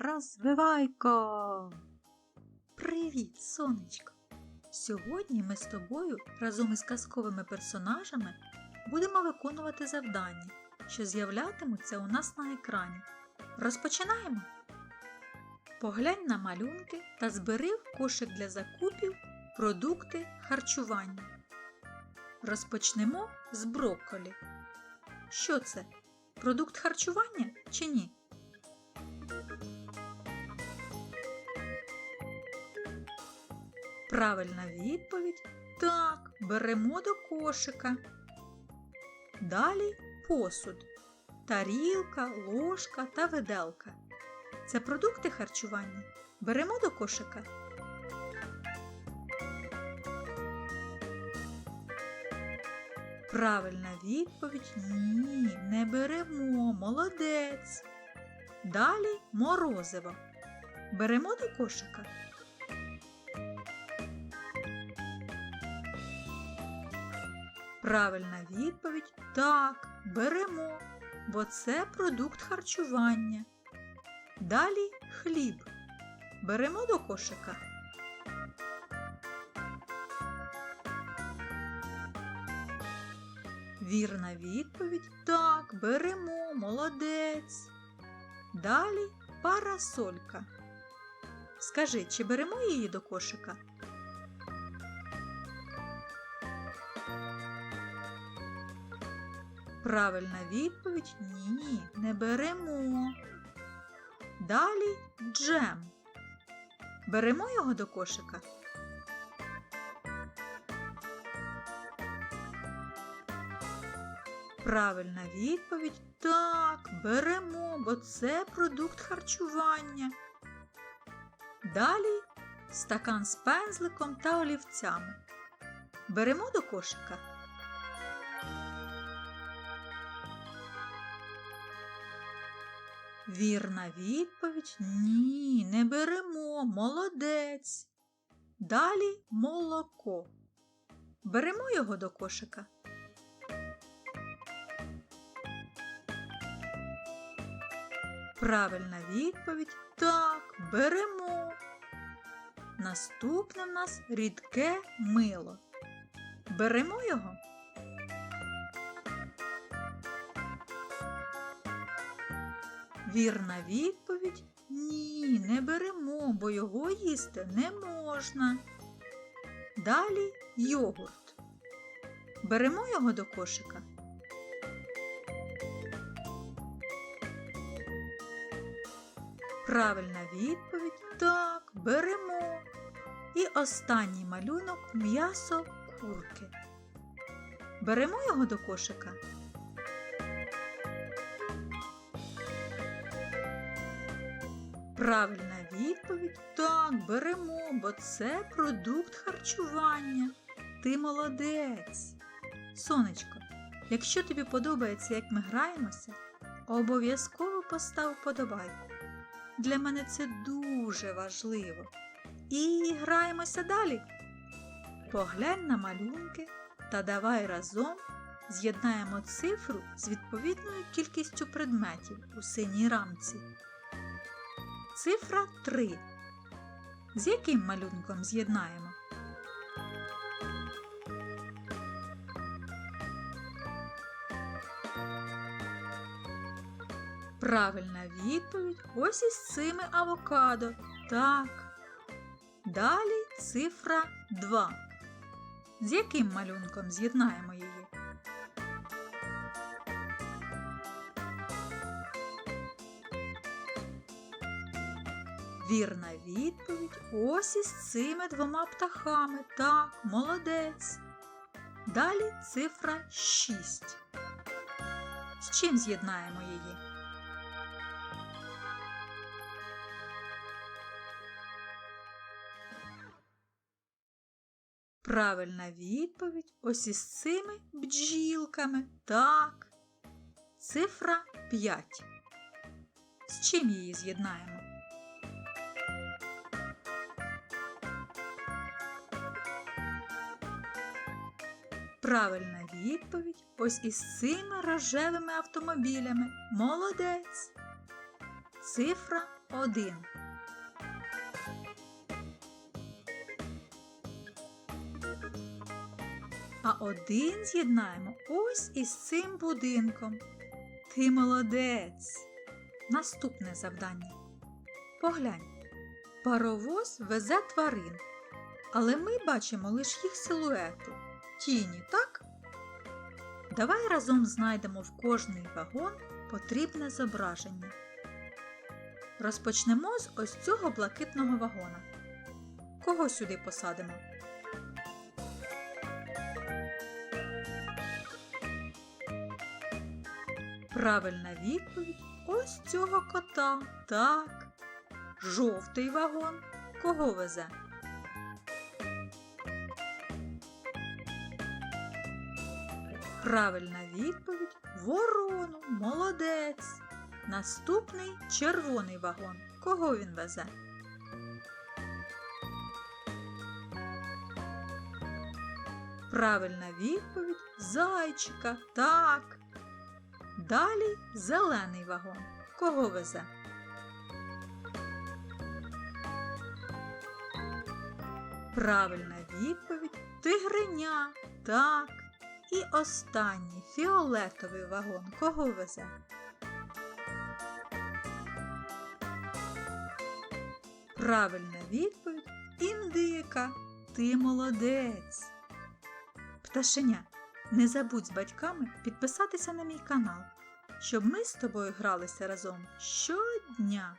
Розвивайко! Привіт, сонечко! Сьогодні ми з тобою разом із казковими персонажами будемо виконувати завдання, що з'являтимуться у нас на екрані. Розпочинаємо! Поглянь на малюнки та збери в кошик для закупів продукти харчування. Розпочнемо з брокколі. Що це? Продукт харчування чи ні? Правильна відповідь так, беремо до кошика. Далі посуд. Тарілка, ложка та виделка. Це продукти харчування. Беремо до кошика. Правильна відповідь ні, не беремо. Молодець. Далі морозиво. Беремо до кошика. Правильна відповідь так, беремо, бо це продукт харчування. Далі хліб. Беремо до кошика. Вірна відповідь так, беремо, молодець. Далі парасолька. Скажи, чи беремо її до кошика? Правильна відповідь ні, не беремо. Далі джем. Беремо його до кошика. Правильна відповідь так, беремо, бо це продукт харчування. Далі стакан з пензликом та олівцями. Беремо до кошика. Вірна відповідь ні, не беремо, молодець. Далі молоко. Беремо його до кошика. Правильна відповідь так, беремо. Наступне в нас рідке мило. Беремо його. Вірна відповідь ні, не беремо, бо його їсти не можна. Далі йогурт. Беремо його до кошика. Правильна відповідь так, беремо. І останній малюнок м'ясо курки. Беремо його до кошика. Правильна відповідь так, беремо, бо це продукт харчування. Ти молодець. Сонечко, якщо тобі подобається, як ми граємося, обов'язково постав вподобайку. Для мене це дуже важливо. І граємося далі. Поглянь на малюнки та давай разом з'єднаємо цифру з відповідною кількістю предметів у синій рамці. Цифра 3. З яким малюнком з'єднаємо? Правильна відповідь ось із цими авокадо. Так. Далі цифра 2. З яким малюнком з'єднаємо її? Вірна відповідь ось із цими двома птахами. Так, молодець. Далі цифра 6. З чим з'єднаємо її? Правильна відповідь ось із цими бджілками. Так. Цифра 5. З чим її з'єднаємо? Правильна відповідь ось із цими рожевими автомобілями. Молодець. Цифра один. А один з'єднаємо ось із цим будинком. Ти молодець. Наступне завдання. Поглянь. Паровоз везе тварин, але ми бачимо лише їх силуети. Тіні, так? Давай разом знайдемо в кожний вагон потрібне зображення. Розпочнемо з ось цього блакитного вагона. Кого сюди посадимо? Правильна відповідь ось цього кота. Так. Жовтий вагон. Кого везе? Правильна відповідь ворону. Молодець. Наступний червоний вагон. Кого він везе? Правильна відповідь зайчика. Так. Далі зелений вагон. Кого везе? Правильна відповідь тигриня. Так. І останній фіолетовий вагон. Кого везе? Правильна відповідь індика. Ти молодець. Пташеня, не забудь з батьками підписатися на мій канал, щоб ми з тобою гралися разом щодня.